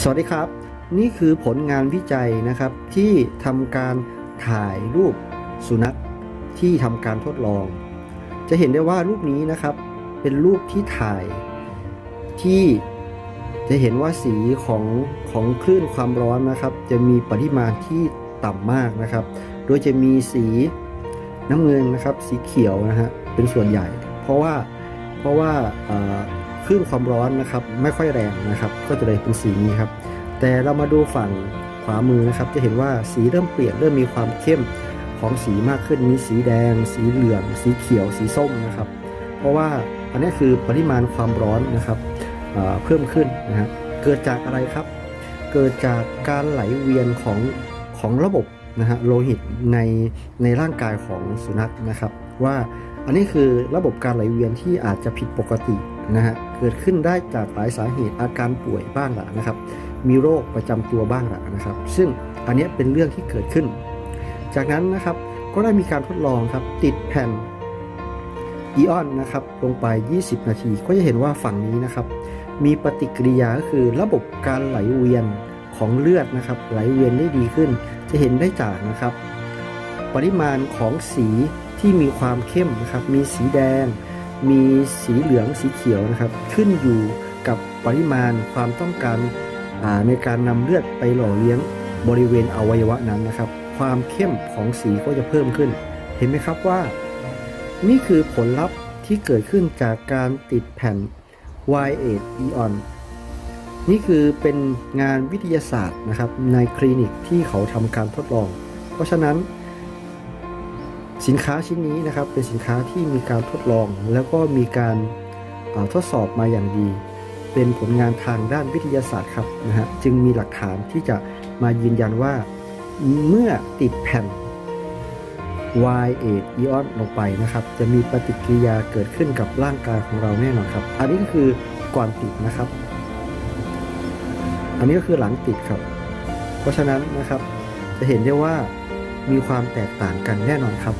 สวัสดีครับ นี่คือผลงานวิจัยนะครับที่ทำการถ่ายรูปสุนัขที่ทำการทดลอง จะเห็นได้ว่ารูปนี้นะครับเป็นรูปที่ถ่ายที่จะเห็นว่าสีของของคลื่นความร้อนนะครับ จะมีปริมาณที่ต่ำมากนะครับ โดยจะมีสีน้ำเงินนะครับ สีเขียวนะฮะเป็นส่วนใหญ่ เพราะว่าเพราะว่า คลื่นความร้อนนะครับ ไม่ค่อยแรงนะครับ ก็จะเลยเป็นสีนี้ครับ แต่เรามาดูฝั่งขวามือนะครับ จะเห็นว่าสีเริ่มเปลี่ยนเริ่มมีความเข้มของสีมากขึ้นมีสีแดง สีเหลือง สีเขียว สีส้มนะครับ เพราะว่าอันนี้คือปริมาณความร้อนนะครับเเพิ่มขึ้นนะฮะเกิดจากอะไรครับ เกิดจากการไหลเวียนของของระบบนะฮะโลหิตในในร่างกายของสุนัขนะครับ ว่าอันนี้คือระบบการไหลเวียนที่อาจจะผิดปกตินะฮะ กิดขึ้นได้จากหลายสาเหตุอาการป่วยบ้างละนะครับ มีโรคประจำตัวบ้างละนะครับ ซึ่งอันนี้เป็นเรื่องที่เกิดขึ้น จากนั้นนะครับก็ได้มีการทดลองครับติดแผ่นอีออนนะครับลงไป 20 นาที ก็จะเห็นว่าฝั่งนี้นะครับ มีปฏิกิริยาก็คือระบบการไหลเวียนของเลือดนะครับ ไหลเวียนได้ดีขึ้น จะเห็นได้จากนะครับ ปริมาณของสีที่มีความเข้มนะครับ มีสีแดง มีสีเหลืองสีเขียวนะครับ ขึ้นอยู่กับปริมาณความต้องการในการนำเลือดไปหล่อเลี้ยงบริเวณอวัยวะนั้นนะครับ ความเข้มของสีก็จะเพิ่มขึ้น เห็นไหมครับว่า นี่คือผลลัพธ์ที่เกิดขึ้นจากการติดแผ่น Y8 Eon นี่คือเป็นงานวิทยาศาสตร์นะครับในคลินิกที่เขาทำการทดลอง เพราะฉะนั้น สินค้าชิ้นนี้นะครับเป็นสินค้าที่มีการทดลอง แล้วก็มีการทดสอบมาอย่างดี เป็นผลงานทางด้านวิทยาศาสตร์ครับนะฮะจึงมีหลักฐานที่จะมายืนยันว่า เมื่อติดแผ่น Y8 Eon ลงไปนะครับ จะมีปฏิกิริยาเกิดขึ้นกับร่างกายของเราแน่นอนครับ อันนี้ก็คือก่อนติดนะครับ อันนี้ก็คือหลังติดครับ เพราะฉะนั้นนะครับจะเห็นได้ว่ามีความแตกต่างกันแน่นอนครับ